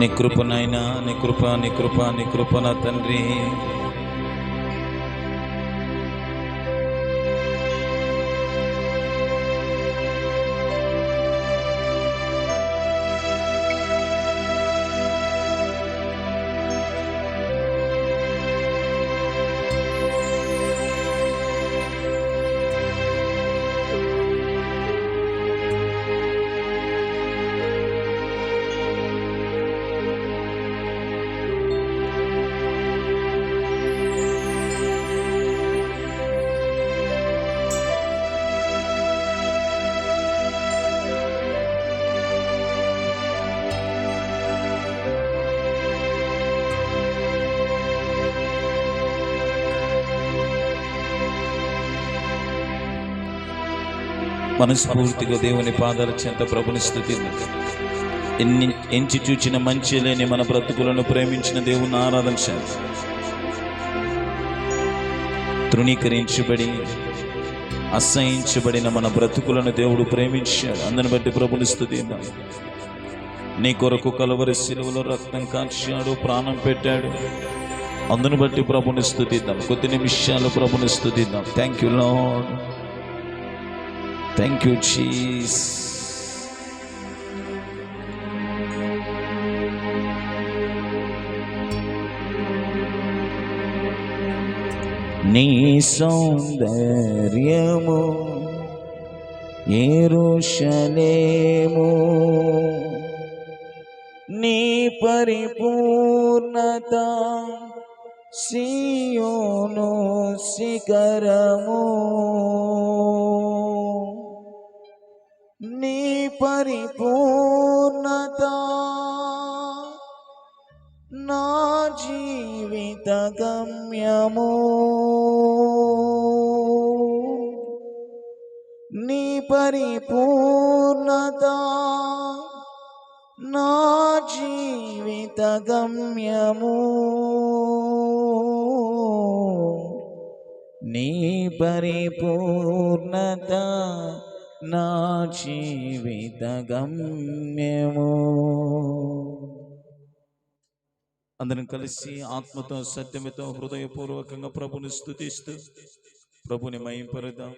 నీ కృపనైనా నీ కృప నీ కృప నీ కృప నా తండ్రి. మనస్ఫూర్తిగా దేవుని పాదాల చెంత ప్రభుని స్థుతి ఎన్ని ఎంచి చూచిన మంచి లేని మన బ్రతుకులను ప్రేమించిన దేవుని ఆరాధన తృణీకరించబడి అసహించబడిన మన బ్రతుకులను దేవుడు ప్రేమించాడు. అందుని బట్టి ప్రభుని స్థుతి నీ కొరకు కలవరి శిలువలో రక్తం కాల్చాడు ప్రాణం పెట్టాడు. అందును బట్టి ప్రభుని స్థుతిద్దాం. కొద్ది నిమిషాలు ప్రభుని స్థుతిద్దాం. Thank you lord thank you cheese నీ సౌందర్యము ఏరుషలేము నీ పరిపూర్ణత సియోను శిఖరము. నీ పరిపూర్ణత. నా జీవిత గమ్యము. నీ పరిపూర్ణత. నా జీవిత గమ్యము. నీ పరిపూర్ణత. నా జీవిత గమ్యము. అందరం కలిసి ఆత్మతో సత్యమితో హృదయపూర్వకంగా ప్రభుని స్థుతిస్తూ ప్రభుని మయంపరుదాం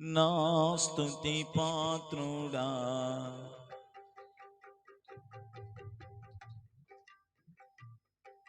నా స్తుతి పాత్రుడా.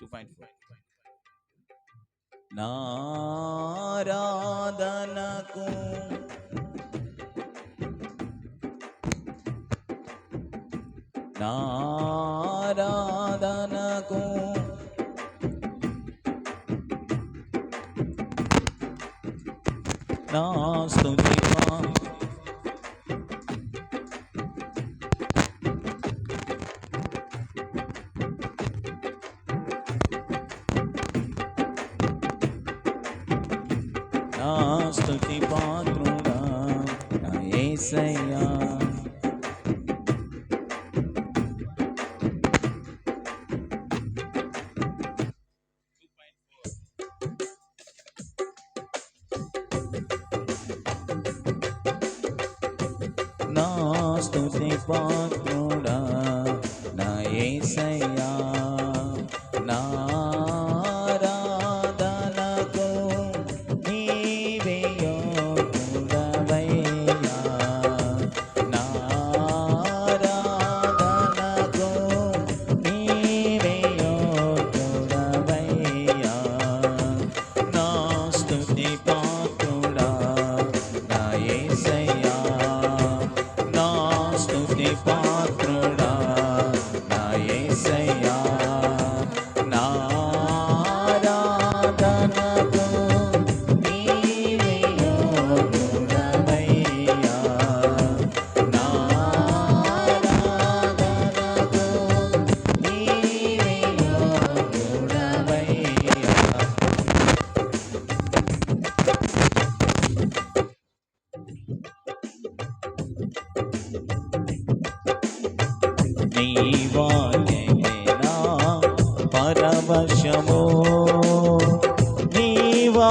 టూ పాయింట్ ఫోర్ నారాధనకు. నారాధనకు. నా స్తుతి పరవశము నీవా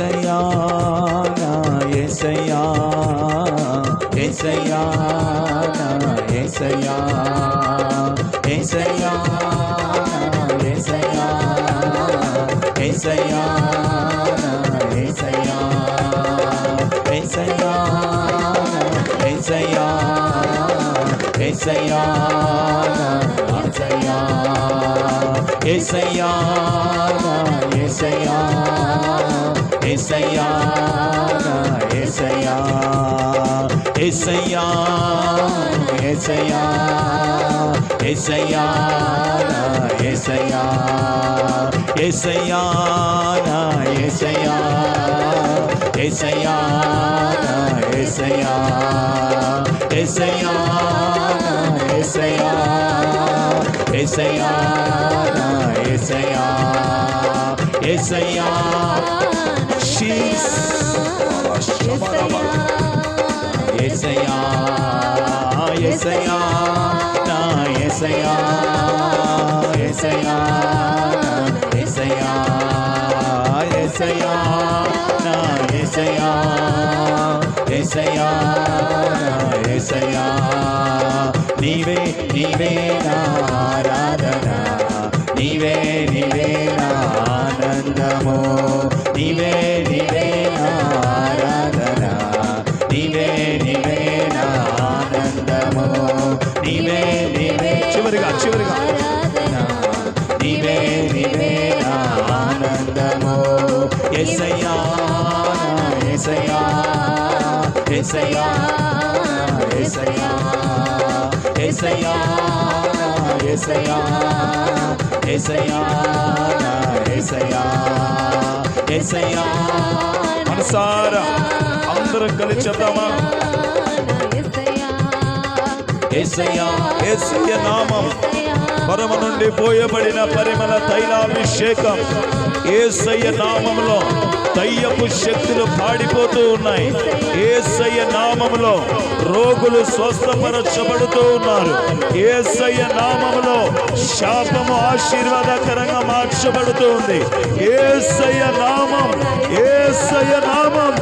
యేసయ్యా నా యేసయ్యా యేసయ్యా నా యేసయ్యా యేసయ్యా నా యేసయ్యా యేసయ్యా నా యేసయ్యా యేసయ్యా నా యేసయ్యా యేసయ్యా నా యేసయ్యా యేసయ్యా నా యేసయ్యా యేసయ్యా నా యేసయ్యా యేసయ్యా యేసయ్యా యేసయ్యా నా యేసయ్యా ఎసయా ఎసయా నా ఎసయా ఎసయా ఎసయా ఎసయా నా ఎసయా ఎసయా ఎసయా నీవే నీవే నారాధన నీవే నీవే ఆనందమో నీవే నీవే నా ఆరాధన నీవే నీవే నా ఆనందము నీవే నీవే చివరిగా. చివరిగా నీవే నీవే నా ఆనందము ఎసయ్యా ఎసయ్యా ఎసయ్యా ఎసయ్యా ఎసయ్యా ఎసయ్యా ఎసయ్యా ఎసయ్యా. మనసారా అందరం కలిసి చెప్తామా ఏసయ్య నామం పరమ నుండి పోయబడిన పరిమళ తైలాభిషేకం. ఏసయ్య నామంలో దయ్యపు శక్తులు పాడిపోతూ ఉన్నాయి. ఏసయ్య నామములో రోగులు స్వస్థపరచబడుతూ ఉన్నారు. ఏసయ్య నామములో శాపము ఆశీర్వాదకరంగా మార్చబడుతూ ఉంది. ఏసయ్య నామం ఏసయ్య నామం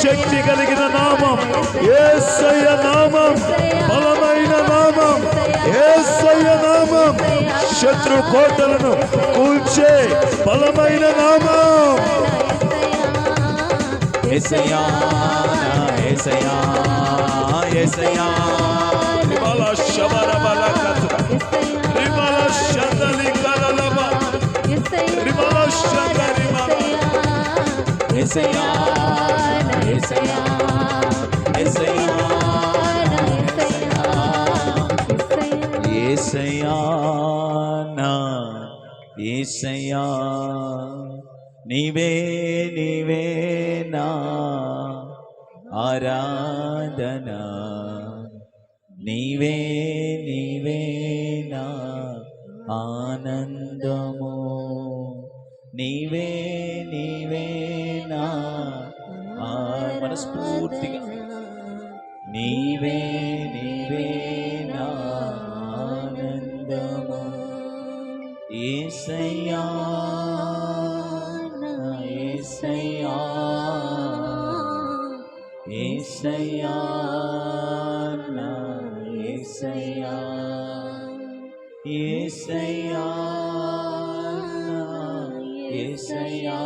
శక్తి కలిగిన నామం ఏసయ్య నామం బలమైన నామం ఏసయ్య నామం శత్రు కోటలను కూల్చే బలమైన నామం. ఎసయా ఎసయా ఎసయా రిబల శబర బలకత రిబల శదలి కలలబ రిబల శదరి ఎసయా ఎసయా ఎసయా ఎసయా నా ఏసయా నీవే నీవే ఆరాధన నీవే నీవే నా ఆనందము నీవే నీవే నా మనస్ఫూర్తిగా నీవే నీవే నా ఆనందము ఏసయ్యా ఏసయ్యా ఏసయ్యా ఏసయ్యా ఏసయ్యా ఏసయ్యా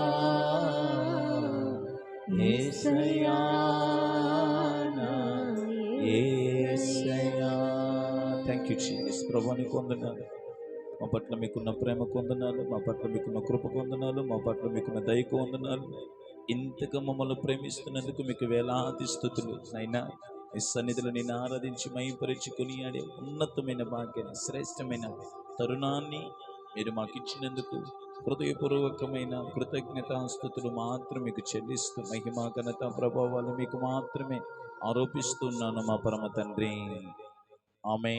ఏసయ్యా ఏసయ్యా. థ్యాంక్ యూ చీస్ ప్రభా నీకు వందనాలు. మా పట్ల మీకున్న ప్రేమ కొందనాలు మా పట్ల మీకున్న కృప కొందనాలు మా పట్ల మీకున్న దయకు వందనాలు. ఇంతగా మమ్మల్ని ప్రేమిస్తున్నందుకు మీకు వేలాది స్థుతులు. అయినా ఈ సన్నిధిలో నేను ఆరాధించి మైపరిచుకుని ఆడే ఉన్నతమైన భాగ్యాన్ని శ్రేష్టమైన తరుణాన్ని మీరు మాకు ఇచ్చినందుకు హృదయపూర్వకమైన కృతజ్ఞతాస్థుతులు మాత్రం మీకు చెల్లిస్తూ మహిమా ఘనత ప్రభావాలు మీకు మాత్రమే ఆరోపిస్తున్నాను మా పరమ తండ్రి. ఆమె